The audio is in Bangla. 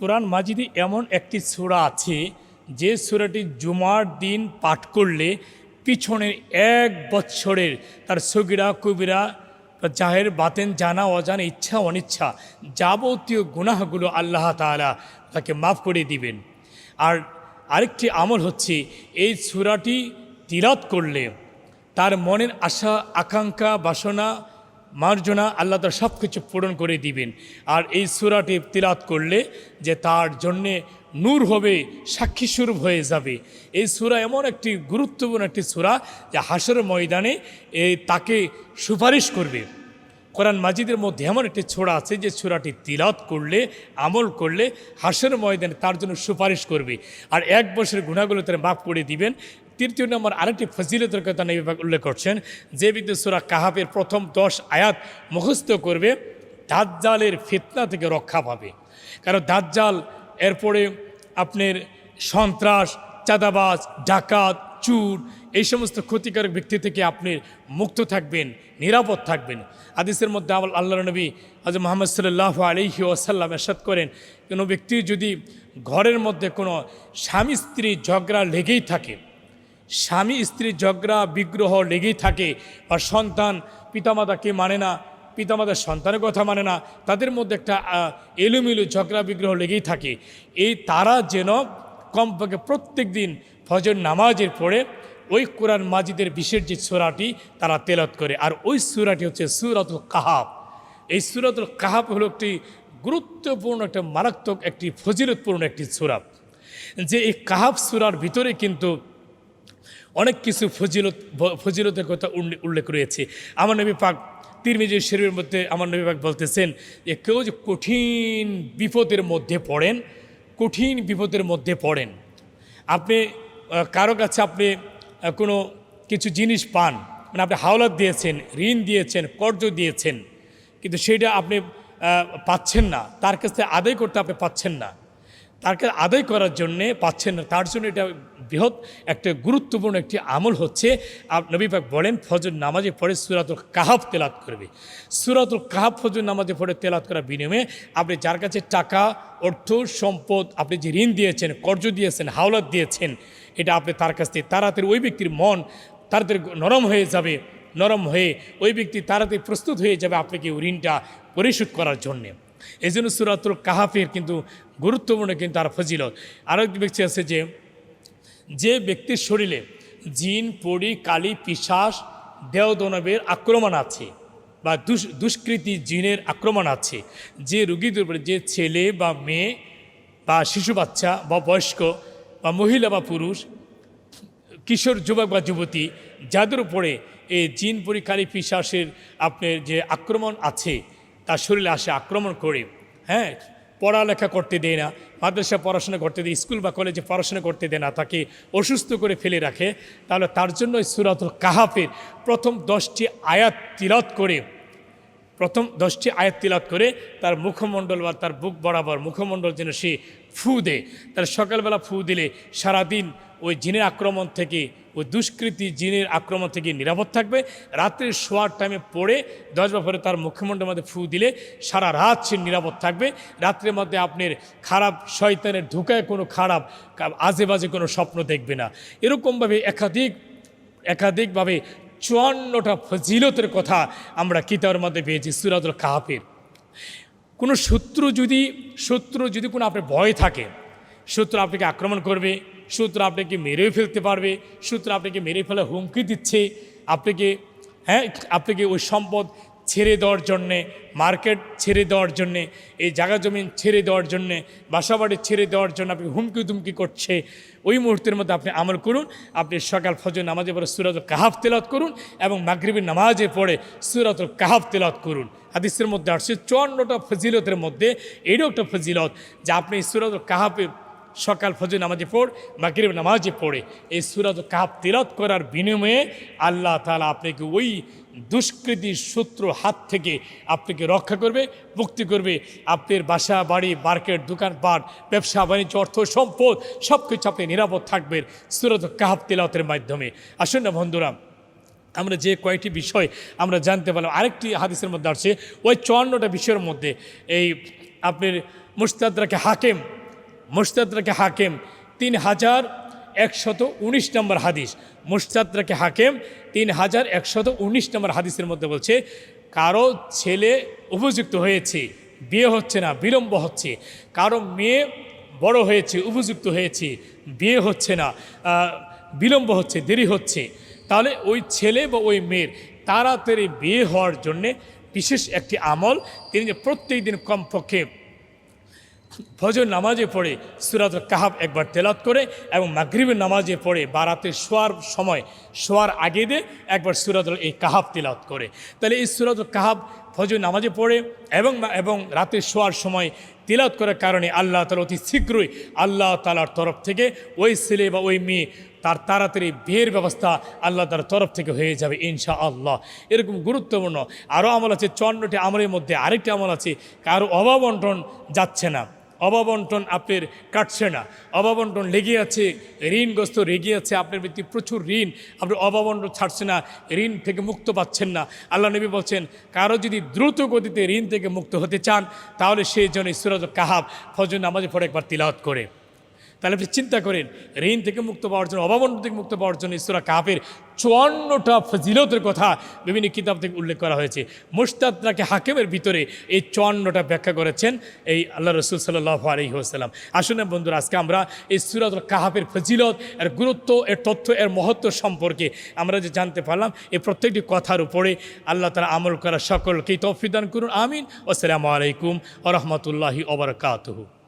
কোরআন মাজিদে এমন একটি সূরা আছে, যে সূরাটি জুমার দিন পাঠ করলে পিছনের এক বৎসরের তার সগিরা, কবিরা জাহের, বাতেন, জানা, অজানা, ইচ্ছা, অনিচ্ছা যাবতীয় গুনাহগুলো আল্লাহ তাআলা তাকে মাফ করে দিবেন। আর আরেকটি আমল হচ্ছে, এই সূরাটি তিরাত করলে তার মনের আশা, আকাঙ্ক্ষা, বাসনা মার্জনা আল্লাহ তার সব কিছু পূরণ করে দিবেন। আর এই সুরাটি তিলাত করলে যে তার জন্যে নূর হবে, সাক্ষী স্বরূপ হয়ে যাবে। এই সুরা এমন একটি গুরুত্বপূর্ণ একটি সুরা যে হাসর ময়দানে এই তাকে সুপারিশ করবে। কোরআন মাজিদের মধ্যে এমন একটি ছোড়া আছে যে ছোড়াটি তিলাত করলে, আমল করলে হাসের ময়দানে তার জন্য সুপারিশ করবে। আর এক বছরের গুণাগুলো তারা মাফ করে দিবেন। তৃতীয় নম্বর আরেকটি ফজিলতের কথা পাক উল্লেখ করছেন, যে ব্যক্তি সুরা কাহাবের প্রথম দশ আয়াত মুখস্থ করবে, দাজ্জালের ফিতনা থেকে রক্ষা পাবে। কারণ দাজ্জাল এরপরে আপনার সন্ত্রাস, চাঁদাবাজ, ডাকাত, চুর, এই সমস্ত ক্ষতিকারক ব্যক্তি থেকে আপনি মুক্ত থাকবেন, নিরাপদ থাকবেন। আদিসের মধ্যে আবার আল্লাহ নবী আজ মোহাম্মদ সাল্লাহ আলহি ওসাল্লাম এরশাদ করেন, কোনো ব্যক্তি যদি ঘরের মধ্যে কোনো স্বামী স্ত্রী ঝগড়া লেগেই থাকে স্বামী স্ত্রীর ঝগড়া, বিগ্রহ লেগেই থাকে বা সন্তান পিতামাতাকে মানে না, পিতামাতার সন্তানের কথা মানে না, তাদের মধ্যে একটা এলোমেলো ঝগড়া, বিগ্রহ লেগেই থাকে। এই তারা যেন কমপক্ষে প্রত্যেক দিন ফজর নামাজের পরে ওই কোরআন মাজিদের বিশেষ যে সুরাটি, তারা তেলত করে। আর ওই সুরাটি হচ্ছে সুরাতুল কাহাব এই সুরাতুল কাহাব হলো একটি গুরুত্বপূর্ণ, একটা মারাত্মক, একটি ফজিলতপূর্ণ একটি সুরা। যে এই কাহাব সুরার ভিতরে কিন্তু অনেক কিছু ফজিলত ফজিলতের কথা উল্লে- উল্লেখ রয়েছে। আমার নবী পাক তিরমিজি শরীরের মধ্যে আমার নবী পাক বলতেছেন যে, কেউ যে কঠিন বিপদের মধ্যে পড়েন, কঠিন বিপদের মধ্যে পড়েন, আপনি কারও কাছে আপনি কোনো কিছু জিনিস পান মানে আপনি হাওলাত দিয়েছেন, ঋণ দিয়েছেন, কর্জ দিয়েছেন, কিন্তু সেটা আপনি পাচ্ছেন না, তার কাছে আদায় করতে আপনি পাচ্ছেন না, তার কাছে আদায় করার জন্যে পাচ্ছেন না, তার জন্য এটা বৃহৎ একটা গুরুত্বপূর্ণ একটি আমল হচ্ছে, আপ নবী পাক বলেন, ফজর নামাজে পড়ে সুরাতুল কাহাব তেলাত করবে। সুরাতুল কাহাব ফজর নামাজে পড়ে তেলাত করার বিনিময়ে আপনি যার কাছে টাকা, অর্থ, সম্পদ আপনি যে ঋণ দিয়েছেন, কর্জ দিয়েছেন, হাওলাত দিয়েছেন, এটা আপনি তার কাছ থেকে তাড়াতাড়ি ওই ব্যক্তির মন তাড়াতাড়ি নরম হয়ে যাবে, নরম হয়ে ওই ব্যক্তি তাড়াতাড়ি প্রস্তুত হয়ে যাবে আপনাকে ঋণটা পরিশোধ করার জন্যে। এই জন্য সুরাতুল কাহাফের কিন্তু গুরুত্বপূর্ণ কিন্তু আর ফজিলত। আরও একটি ব্যক্তি আছে যে যে ব্যক্তির শরীরে জিন পড়ি কালি পিশাস দেহদনবের আক্রমণ আছে বা দুষ, দুষ্কৃতি জিনের আক্রমণ আছে, যে রুগীদের উপরে যে ছেলে বা মেয়ে বা শিশু বাচ্চা বা বয়স্ক বা মহিলা বা পুরুষ, কিশোর যুবক বা যুবতী, যাদের উপরে এই জিন পরিকারী পিশাসের আপনার যে আক্রমণ আছে, তার শরীরে আসে আক্রমণ করে হ্যাঁ? পড়ালেখা করতে দেয় না, মাদ্রাসা পড়াশোনা করতে দেয়, স্কুল বা কলেজে পড়াশোনা করতে দেয় না, তাকে অসুস্থ করে ফেলে রাখে। তাহলে তার জন্য সুরাতুল কাহাফের প্রথম দশটি আয়াত তিলত করে, প্রথম দশটি আয়াত তিলাত করে তার মুখমণ্ডল বা তার বুক বরাবর মুখমণ্ডল যেন সে ফু দেয়। তার সকালবেলা ফু দিলে সারাদিন ওই জিনের আক্রমণ থেকে ওই দুষ্কৃতি জিনের আক্রমণ থেকে নিরাপদ থাকবে। রাত্রে শোয়ার টাইমে পড়ে দশ বছরে তার মুখমণ্ডলের মধ্যে ফু দিলে সারা রাত সে নিরাপদ থাকবে। রাত্রের মধ্যে আপনার খারাপ শয়তানের ঢুকায় কোনো খারাপ আজে বাজে কোনো স্বপ্ন দেখবে না। এরকমভাবে একাধিক, একাধিকভাবে চুয়ান্নটা ফজিলতের কথা আমরা কিতাবের মধ্যে পেয়েছি, সুরাতুল কাহাফের। কোনো শত্রু যদি শত্রু যদি কোনো আপনার ভয় থাকে শত্রু আপনাকে আক্রমণ করবে শত্রু আপনাকে মেরে ফেলতে পারবে শত্রু আপনাকে মেরে ফেলে হুমকি দিচ্ছে। আপনাকে হ্যাঁ আপনাকে ওই সম্পদ ছেড়ে দেওয়ার জন্যে, মার্কেট ছেড়ে দেওয়ার জন্যে, এই জায়গা জমিন ছেড়ে দেওয়ার জন্যে, বাসাবাড়ি ছেড়ে দেওয়ার জন্য আপনি হুমকি দুমকি করছে। ওই মুহূর্তের মধ্যে আপনি আমল করুন, আপনি সকাল ফজর নামাজে পড়ে সুরাতুল কাহাব তেলাত করুন এবং মাগরিবের নামাজে পড়ে সুরাতুল কাহাব তেলাত করুন। হাদিসের মধ্যে আসছে, চুয়ান্নটা ফজিলতের মধ্যে এরও একটা ফজিলত যে আপনি সুরাতুল কাহাবে সকাল ফজর নামাজে পড় মাগরিব নামাজে পড়ে। এই সুরাত কাহাব তিলত করার বিনিময়ে আল্লাহ তালা আপনাকে ওই দুষ্কৃতির শত্রু হাত থেকে আপনাকে রক্ষা করবে, মুক্তি করবে। আপনার বাসা, বাড়ি, মার্কেট দোকানপাট ব্যবসা, বাণিজ্য, অর্থ, সম্পদ সব কিছু আপনি নিরাপদ থাকবেন সুরত কাহাব তিলতের মাধ্যমে। আসুন না বন্ধুরা, আমরা যে কয়েকটি বিষয় আমরা জানতে পারলাম, আরেকটি হাদিসের মধ্যে আসছে, ওই চুয়ান্নটা বিষয়ের মধ্যে। এই আপনার মুস্তাদরাকে হাকিম মুস্তাদরাকে হাকিম তিন হাজার একশত উনিশ নম্বর হাদিস। মুস্তাদরাকে হাকিম তিন হাজার একশত উনিশ নম্বর হাদিসের মধ্যে বলছে, কারও ছেলে উপযুক্ত হয়েছে, বিয়ে হচ্ছে না, বিলম্ব হচ্ছে। কারও মেয়ে বড় হয়েছে, উপযুক্ত হয়েছে, বিয়ে হচ্ছে না বিলম্ব হচ্ছে, দেরি হচ্ছে। তাহলে ওই ছেলে বা ওই মেয়ের তাড়াতাড়ি বিয়ে হওয়ার জন্যে বিশেষ একটি আমল। তিনি যে প্রত্যেক দিন কমপক্ষে ফজর নামাজে পড়ে সুরাত কাহাব একবার তেলাত করে এবং মাগরিবের নামাজে পড়ে বা রাতে শোয়ার সময় শোয়ার আগে দিয়ে একবার সুরাত এই কাহাব তেলাত করে। তাহলে এই সুরাত কাহাব ফজর নামাজে পড়ে এবং এবং রাতে শোয়ার সময় তিলাত করার কারণে আল্লাহ তালা অতি শীঘ্রই আল্লাহ তালার তরফ থেকে ওই ছেলে বা ওই মেয়ে তার তাড়াতাড়ি বিয়ের ব্যবস্থা আল্লাহ তার তরফ থেকে হয়ে যাবে ইনশা আল্লাহ এরকম গুরুত্বপূর্ণ আরও আমল আছে চন্নটি আমলের মধ্যে আরেকটি আমল আছে, কারও অভাবন্টন যাচ্ছে না। অভাবন্টন আপনার কাটছে না। অভাবন্টন লেগে আছে, ঋণগ্রস্ত রেগে আছে, আপনার ব্যক্তি প্রচুর ঋণ, আপনি অভাবন্টন ছাড়ছে না, ঋণ থেকে মুক্ত পাচ্ছেন না। আল্লাহ নবী বলছেন, কারও যদি দ্রুত গতিতে ঋণ থেকে মুক্ত হতে চান, তাহলে সেই জন্য সুরজ কাহাব ফজর নামাজে পড়ে একবার তিলাওয়াত করে। তাহলে আপনি চিন্তা করেন, ঋণ থেকে মুক্ত পাওয়ার জন্য অভাবন্টন থেকে মুক্ত পাওয়ার জন্য ইসরা কাপের চুয়ান্নটা ফজিলতের কথা বিভিন্ন কিতাব থেকে উল্লেখ করা হয়েছে। মুস্তাদাকে হাকিমের ভিতরে এই চুয়ান্নটা ব্যাখ্যা করেছেন এই আল্লাহ রসুল সাল্লাহ আলহি হোসালাম আসুন বন্ধুরা, আজকে আমরা এই সুরাত কাহাবের ফজিলত, এর গুরুত্ব, এর তথ্য, এর মহত্ব সম্পর্কে আমরা যে জানতে পারলাম এই প্রত্যেকটি কথার উপরে আল্লাহ তালা আমল করা সকলকেই তফিদান করুন, আমিন। আসসালামু আলাইকুম আ রহমতুল্লাহি ওবরকাতহু